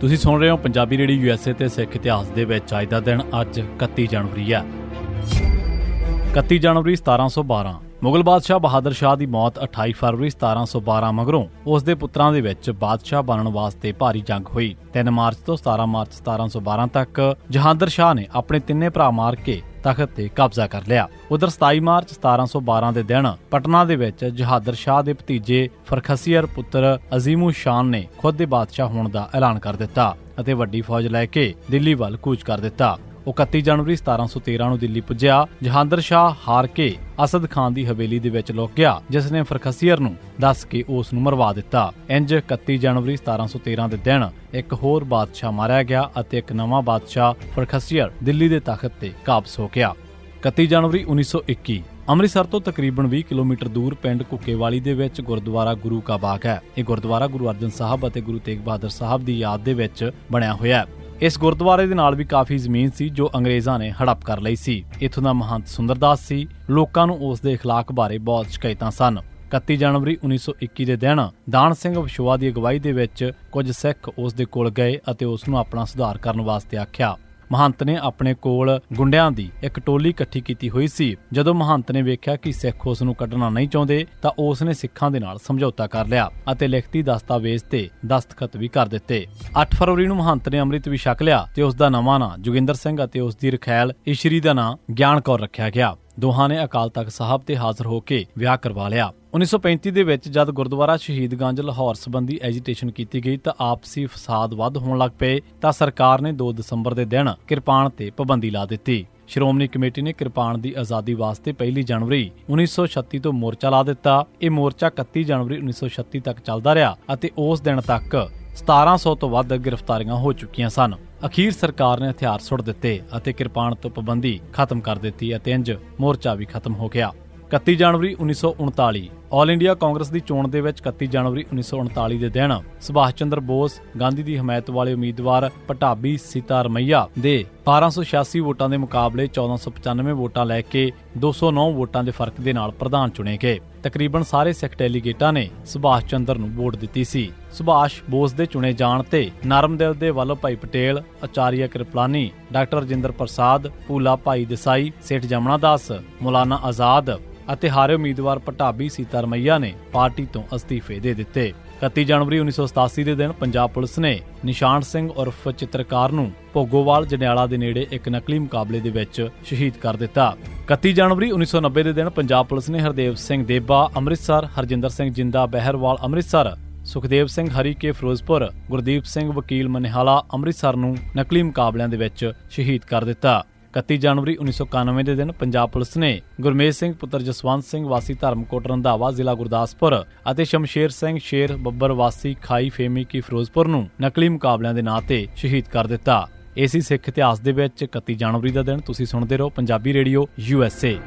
ਤੁਸੀਂ ਸੁਣ ਰਹੇ ਹੋ ਪੰਜਾਬੀ ਰੇਡੀਓ ਯੂਐਸਏ ਤੇ ਸਿੱਖ ਇਤਿਹਾਸ ਦੇ ਵਿੱਚ ਅੱਜ ਦਾ ਦਿਨ, ਅੱਜ 31 ਜਨਵਰੀ ਹੈ। 31 ਜਨਵਰੀ 1712 ਮੁਗਲ ਬਾਦਸ਼ਾਹ ਬਹਾਦਰ ਸ਼ਾਹ ਦੀ ਮੌਤ 28 ਫਰਵਰੀ 1712 ਮਗਰੋਂ ਉਸ ਦੇ ਪੁੱਤਰਾਂ ਦੇ ਵਿੱਚ ਬਾਦਸ਼ਾਹ ਬਣਨ ਵਾਸਤੇ ਭਾਰੀ ਜੰਗ ਹੋਈ। 3 ਮਾਰਚ ਤੋਂ 17 ਮਾਰਚ 1712 ਤੱਕ ਜਹਾਂਦਰ ਸ਼ਾਹ ਨੇ ਆਪਣੇ ਤਿੰਨੇ ਭਰਾ ਮਾਰ ਕੇ ਤਖਤ ਤੇ ਕਬਜ਼ਾ ਕਰ ਲਿਆ। ਉਧਰ 27 ਮਾਰਚ 1712 ਦੇ ਦਿਨ ਪਟਨਾ ਦੇ ਵਿੱਚ ਜਹਾਦਰ ਸ਼ਾਹ ਦੇ ਭਤੀਜੇ ਫਰਖਸੀਅਰ ਪੁੱਤਰ ਅਜ਼ੀਮੂ ਸ਼ਾਨ ਨੇ ਖੁਦ ਦੇ ਬਾਦਸ਼ਾਹ ਹੋਣ ਦਾ ਐਲਾਨ ਕਰ ਦਿੱਤਾ ਅਤੇ ਵੱਡੀ ਫੌਜ ਲੈ ਕੇ ਦਿੱਲੀ ਵੱਲ ਕੂਚ ਕਰ ਦਿੱਤਾ। 31 ਜਨਵਰੀ 1713 ਨੂੰ ਦਿੱਲੀ ਪੁੱਜਿਆ, ਜਹਾਂਦਰ ਸ਼ਾਹ ਹਾਰ ਕੇ ਅਸਦ ਖਾਨ ਦੀ ਹਵੇਲੀ ਦੇ ਵਿੱਚ ਲੁਕ ਗਿਆ, ਜਿਸ ਨੇ ਫਰਖਸੀਅਰ ਨੂੰ ਦੱਸ ਕੇ ਉਸ ਨੂੰ ਮਰਵਾ ਦਿੱਤਾ। ਇੰਜ 31 ਜਨਵਰੀ 1713 ਦੇ ਦਿਨ ਇੱਕ ਹੋਰ ਬਾਦਸ਼ਾਹ ਮਾਰਿਆ ਗਿਆ ਅਤੇ ਇੱਕ ਨਵਾਂ ਬਾਦਸ਼ਾਹ ਫਰਖਸੀਅਰ ਦਿੱਲੀ ਦੇ ਤਖਤ ਤੇ ਕਾਬਜ਼ ਹੋ ਗਿਆ। 31 ਜਨਵਰੀ 1921 ਅੰਮ੍ਰਿਤਸਰ ਤੋਂ ਤਕਰੀਬਨ 20 ਕਿਲੋਮੀਟਰ ਦੂਰ ਪਿੰਡ ਕੁੱਕੇਵਾਲੀ ਦੇ ਵਿੱਚ ਗੁਰਦੁਆਰਾ ਗੁਰੂ ਕਾ ਬਾਗ ਹੈ। ਇਹ ਗੁਰਦੁਆਰਾ ਗੁਰੂ ਅਰਜਨ ਸਾਹਿਬ ਅਤੇ ਗੁਰੂ ਤੇਗ ਬਹਾਦਰ ਸਾਹਿਬ ਦੀ ਯਾਦ ਦੇ ਵਿੱਚ ਬਣਿਆ ਹੋਇਆ ਹੈ। ਇਸ ਗੁਰਦੁਆਰੇ ਦੇ ਨਾਲ ਵੀ ਕਾਫੀ ਜ਼ਮੀਨ ਸੀ ਜੋ ਅੰਗਰੇਜ਼ਾਂ ਨੇ ਹੜਪ ਕਰ ਲਈ ਸੀ ਇਥੋਂ ਦਾ ਮਹੰਤ ਸੁੰਦਰਦਾਸ ਸੀ ਲੋਕਾਂ ਨੂੰ ਉਸ ਦੇ اخلاق ਬਾਰੇ ਬਹੁਤ ਸ਼ਿਕਾਇਤਾਂ ਸਨ 31 ਜਨਵਰੀ 1921 ਦੇ ਦਿਨ ਦਾਨ ਸਿੰਘ ਵਿਸ਼ਵਾ ਦੀ ਅਗਵਾਈ ਦੇ ਵਿੱਚ ਕੁਝ ਸਿੱਖ ਉਸ ਦੇ ਕੋਲ ਗਏ ਅਤੇ ਉਸ ਨੂੰ ਆਪਣਾ ਸੁਧਾਰ ਕਰਨ ਵਾਸਤੇ ਆਖਿਆ ਮਹੰਤ ਨੇ ਆਪਣੇ ਕੋਲ ਗੁੰਡਿਆਂ ਦੀ ਇੱਕ ਟੋਲੀ ਇਕੱਠੀ ਕੀਤੀ ਹੋਈ ਸੀ। ਜਦੋਂ ਮਹੰਤ ਨੇ ਵੇਖਿਆ ਕਿ ਸਿੱਖ ਉਸ ਨੂੰ ਕੱਢਣਾ ਨਹੀਂ ਚਾਹੁੰਦੇ, ਤਾਂ ਉਸ ਨੇ ਸਿੱਖਾਂ ਦੇ ਨਾਲ ਸਮਝੌਤਾ ਕਰ ਲਿਆ ਅਤੇ ਲਿਖਤੀ ਦਸਤਾਵੇਜ਼ ਤੇ ਦਸਤਖਤ ਵੀ ਕਰ ਦਿੱਤੇ। 8 ਫਰਵਰੀ ਨੂੰ ਮਹੰਤ ਨੇ ਅੰਮ੍ਰਿਤ ਵੀ ਛਕ ਲਿਆ ਤੇ ਉਸ ਦਾ ਨਵਾਂ ਨਾਂ ਜੋਗਿੰਦਰ ਸਿੰਘ ਅਤੇ ਉਸ ਦੀ ਰਖੈਲ ਈਸ਼ਰੀ ਦਾ ਨਾਂ ਗਿਆਨ ਕੌਰ ਰੱਖਿਆ ਗਿਆ। ਦੋਹਾਂ ਨੇ ਅਕਾਲ ਤਖਤ ਸਾਹਿਬ ਤੇ ਹਾਜ਼ਰ ਹੋ ਕੇ ਵਿਆਹ ਕਰਵਾ ਲਿਆ। 1935 ਦੇ ਵਿੱਚ ਜਦ ਗੁਰਦੁਆਰਾ ਸ਼ਹੀਦਗੰਜ ਲਾਹੌਰ ਸੰਬੰਧੀ ਐਜੀਟੇਸ਼ਨ ਕੀਤੀ ਗਈ ਤਾਂ ਆਪਸੀ ਫਸਾਦ ਵੱਧ ਹੋਣ ਲੱਗ ਪਏ ਤਾਂ ਸਰਕਾਰ ਨੇ 2 ਦਸੰਬਰ ਦੇ ਦਿਨ ਕਿਰਪਾਨ ਤੇ ਪਾਬੰਦੀ ਲਾ ਦਿੱਤੀ। ਸ਼੍ਰੋਮਣੀ ਕਮੇਟੀ ਨੇ ਕਿਰਪਾਨ ਦੀ ਆਜ਼ਾਦੀ ਵਾਸਤੇ 1 ਜਨਵਰੀ 1936 ਤੋਂ ਮੋਰਚਾ ਲਾ ਦਿੱਤਾ। ਇਹ ਮੋਰਚਾ 31 ਜਨਵਰੀ 1936 ਤੱਕ ਚੱਲਦਾ ਰਿਹਾ ਅਤੇ ਉਸ ਦਿਨ ਤੱਕ 1700 ਤੋਂ ਵੱਧ ਗ੍ਰਿਫਤਾਰੀਆਂ ਹੋ ਚੁੱਕੀਆਂ ਸਨ। ਅਖੀਰ ਸਰਕਾਰ ਨੇ ਹਥਿਆਰ ਸੁੱਟ ਦਿੱਤੇ ਅਤੇ ਕਿਰਪਾਨ ਤੋਂ ਪਾਬੰਦੀ ਖਤਮ ਕਰ ਦਿੱਤੀ ਅਤੇ ਇੰਜ ਮੋਰਚਾ ਵੀ ਖਤਮ ਹੋ ਗਿਆ। 31 ਜਨਵਰੀ 1939 ਆਲ ਇੰਡੀਆ ਕਾਂਗਰਸ ਦੀ ਚੋਣ ਦੇ ਵਿੱਚ 31 ਜਨਵਰੀ 1939 ਦੇ ਦਿਨ ਸੁਭਾਸ਼ ਚੰਦਰ ਬੋਸ, ਗਾਂਧੀ ਦੀ ਹਮਾਇਤ ਵਾਲੇ ਉਮੀਦਵਾਰ ਪਟਾਬੀ ਸੀਤਾਰਮਈਆ ਦੇ 1286 ਵੋਟਾਂ ਦੇ ਮੁਕਾਬਲੇ 1495 ਵੋਟਾਂ ਲੈ ਕੇ 209 ਵੋਟਾਂ ਦੇ ਫ਼ਰਕ ਦੇ ਨਾਲ ਪ੍ਰਧਾਨ ਚੁਣੇ ਗਏ। ਤਕਰੀਬਨ ਸਾਰੇ ਸਿੱਖ ਡੈਲੀਗੇਟਾਂ ਨੇ ਸੁਭਾਸ਼ ਚੰਦਰ ਨੂੰ ਵੋਟ ਦਿੱਤੀ ਸੀ। ਸੁਭਾਸ਼ ਬੋਸ ਦੇ ਚੁਣੇ ਜਾਣ ਤੇ ਨਰਮਦਿਲ ਦੇ Vallabhbhai Patel, Acharya Kripalani, doctor Rajendra Prasad, Bhulabhai Desai, ਸੇਠ ਜਮਨਾ ਦਾਸ, ਮੌਲਾਨਾ ਆਜ਼ਾਦ ਅਤੇ ਹਾਰੇ ਉਮੀਦਵਾਰ ਪਟਾਬੀ ਸੀਤਾਰਮਈਆ ਨੇ ਪਾਰਟੀ ਤੋਂ ਅਸਤੀਫੇ ਦੇ ਦਿੱਤੇ। 31 ਜਨਵਰੀ 1987 ਦੇ ਦਿਨ ਪੰਜਾਬ ਪੁਲਿਸ ਨੇ ਨਿਸ਼ਾਨ ਸਿੰਘ ਉਰਫ ਚਿੱਤਰਕਾਰ ਨੂੰ ਭੋਗੋਵਾਲ, ਜਨਿਆਲਾ ਦੇ ਨੇੜੇ ਇੱਕ ਨਕਲੀ ਮੁਕਾਬਲੇ ਦੇ ਵਿੱਚ ਸ਼ਹੀਦ ਕਰ ਦਿੱਤਾ। 31 ਜਨਵਰੀ 1990 ਦੇ ਦਿਨ ਪੰਜਾਬ ਪੁਲਿਸ ਨੇ ਹਰਦੇਵ ਸਿੰਘ ਦੇਬਾ, ਅੰਮ੍ਰਿਤਸਰ, ਹਰਜਿੰਦਰ ਸਿੰਘ ਜਿੰਦਾ, ਬਹਿਰਵਾਲ, ਅੰਮ੍ਰਿਤਸਰ, ਸੁਖਦੇਵ ਸਿੰਘ ਹਰੀਕੇ ਫਿਰੋਜ਼ਪੁਰ, ਗੁਰਦੀਪ ਸਿੰਘ ਵਕੀਲ ਮਨਿਹਾਲਾ ਅੰਮ੍ਰਿਤਸਰ ਨੂੰ ਨਕਲੀ ਮੁਕਾਬਲਿਆਂ ਦੇ ਵਿੱਚ ਸ਼ਹੀਦ ਕਰ ਦਿੱਤਾ। 31 ਜਨਵਰੀ 1991 ਦੇ ਦਿਨ ਪੰਜਾਬ ਪੁਲਿਸ ਨੇ ਗੁਰਮੇਜ ਸਿੰਘ ਪੁੱਤਰ ਜਸਵੰਤ ਸਿੰਘ ਵਾਸੀ ਧਰਮਕੋਟ ਰੰਧਾਵਾ ਜ਼ਿਲ੍ਹਾ ਗੁਰਦਾਸਪੁਰ ਅਤੇ ਸ਼ਮਸ਼ੇਰ ਸਿੰਘ ਸ਼ੇਰ ਬੱਬਰ ਵਾਸੀ ਖਾਈ ਫੇਮੀ ਕੀ ਫਿਰੋਜ਼ਪੁਰ ਨੂੰ ਨਕਲੀ ਮੁਕਾਬਲਿਆਂ ਦੇ ਨਾਂ ਤੇ ਸ਼ਹੀਦ ਕਰ ਦਿੱਤਾ। ਏਸੀ ਸਿੱਖ ਇਤਿਹਾਸ ਦੇ ਵਿੱਚ 31 ਜਨਵਰੀ ਦਾ ਦਿਨ। ਤੁਸੀਂ ਸੁਣਦੇ ਰਹੋ Punjabi radio, U S A.